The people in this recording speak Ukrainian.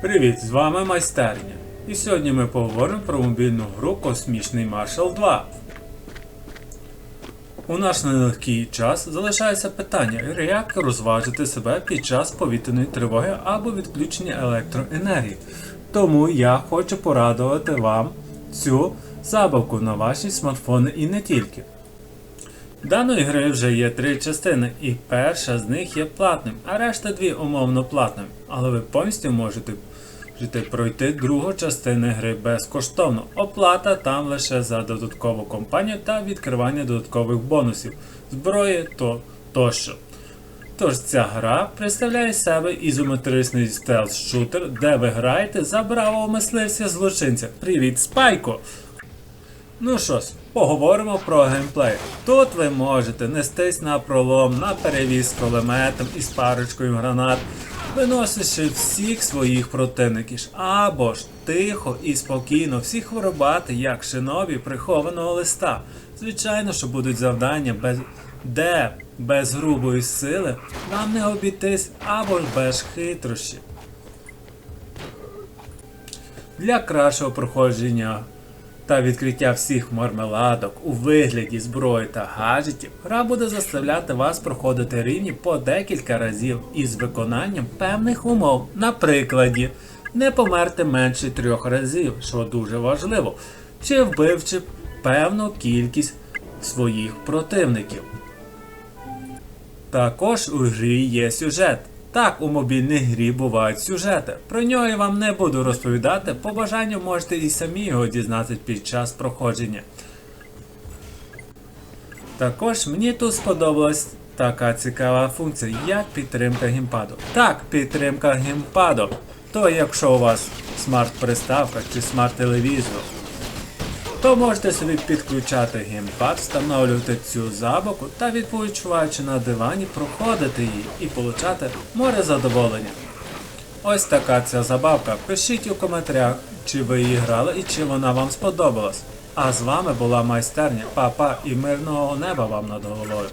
Привіт, з вами майстерня. І сьогодні ми поговоримо про мобільну гру Космічний Маршал 2. У наш нелегкий час залишається питання, як розважити себе під час повітряної тривоги або відключення електроенергії. Тому я хочу порадувати вам цю забавку на ваші смартфони і не тільки. Даної гри вже є три частини, і перша з них є платним, а решта дві умовно платним. Але ви повністю можете пройти другу частину гри безкоштовно. Оплата там лише за додаткову компанію та відкривання додаткових бонусів, зброї то тощо. Тож ця гра представляє себе ізометричний стелс-шутер, де ви граєте за бравого мисливця злочинця. Привіт, Спайко! Ну що ж, поговоримо про геймплей. Тут ви можете нестись на пролом, на перевіз з кулеметом із парочкою гранат, виносячи всіх своїх противників, або ж тихо і спокійно всіх вирубати, як шинові прихованого листа. Звичайно, що будуть завдання, без... де без грубої сили вам не обійтись або ж без хитрощі. Для кращого проходження та відкриття всіх мармеладок у вигляді зброї та гаджетів, гра буде заставляти вас проходити рівні по декілька разів із виконанням певних умов. Наприкладі, не померти менше трьох разів, що дуже важливо, чи вбивчи певну кількість своїх противників. Також у грі є сюжет. Так, у мобільній грі бувають сюжети. Про нього я вам не буду розповідати, по бажанню можете і самі його дізнатися під час проходження. Також мені тут сподобалась така цікава функція, як підтримка геймпаду. Так, підтримка геймпаду. То якщо у вас смарт-приставка чи смарт-телевізор, то можете собі підключати геймпад, встановлювати цю забавку та відпочиваючи на дивані, проходити її і получати море задоволення. Ось така ця забавка. Пишіть у коментарях, чи ви її грали і чи вона вам сподобалась. А з вами була майстерня, папа і мирного неба вам над головою.